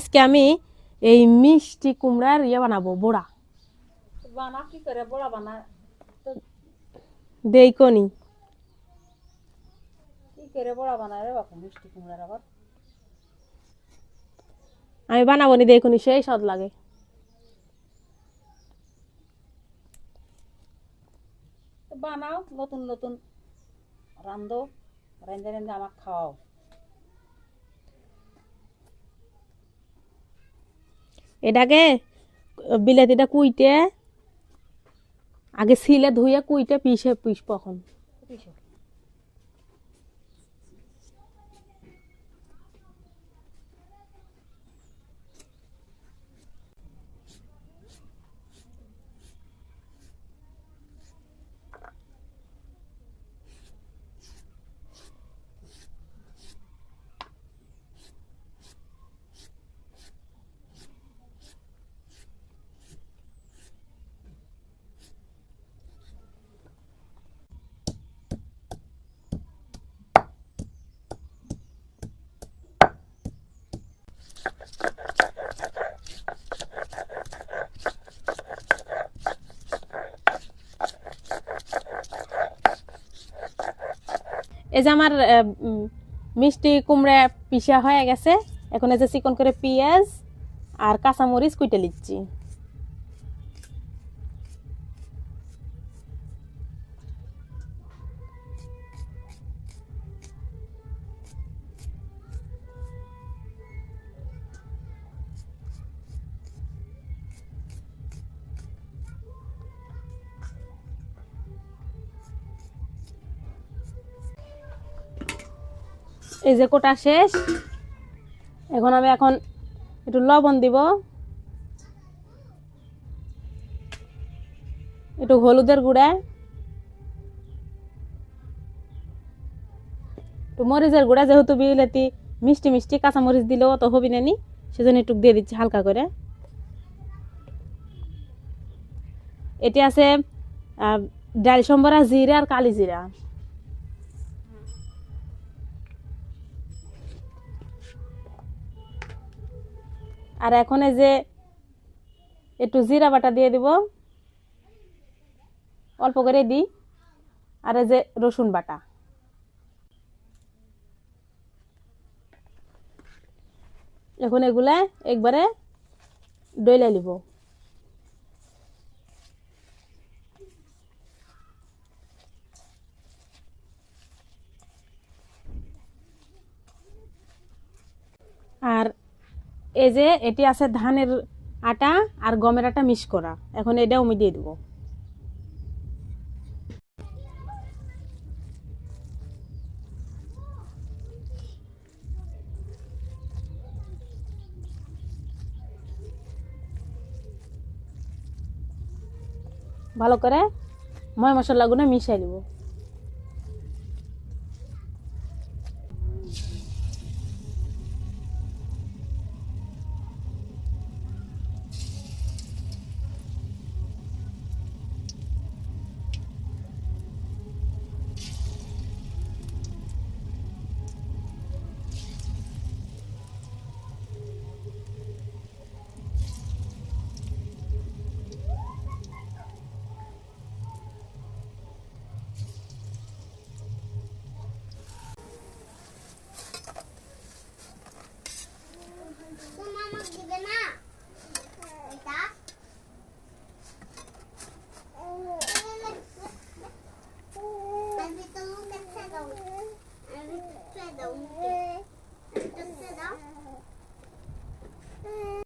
আজকে আমি এই মিষ্টি কুমড়ার ইয়ে বানাবো বড়া। বানা কি করে? বড়া বানা। তো দেই কনি কি করে বড়া বানায় রে বাপু মিষ্টি কুমড়ার আবার? আমি বানাবো নি দেখুনি সেই স্বাদ লাগে। বানাও নতুন নতুন। রান্ধো রেঞ্জে রেঞ্জে আমাকে খাওয়াও। এটাকে বিলাতিটা কুইটে আগে ছিলে ধুয়ে কুইটে পিসে পিসব এখন। এই যে আমার মিষ্টি কুমড়া পিসা হয়ে গেছে। এখন এই যে চিকন করে পেঁয়াজ আর কাঁচামরিচ কুইটে নিচ্ছি এই যে কোটা শেষ। এখন আমি এখন একটু লবণ দিব। একটু হলুদের গুঁড়া। একটু মরিচের গুঁড়া, যেহেতু বিলেতি মিষ্টি মিষ্টি কাঁচা মরিচ দিলেও তো হবি না নি, সেজন্য একটু দিয়ে দিচ্ছি হালকা করে। এটি আছে ডাল সম্বরা জিরা আর কালি জিরা। আর এখন এই যে একটু জিরা বাটা দিয়ে দিব। অল্প করে দিই। আর এই যে রসুন বাটা। এখন এগুলা একবারে ডইলে নিব আর এই যে এটি আছে ধানের আটা আর গমের আটা মিক্স করা। এখন এটাও আমি দিয়ে দেবো। ভালো করে ময় মশলাগুলো মিশাই দিব। 我妈妈给。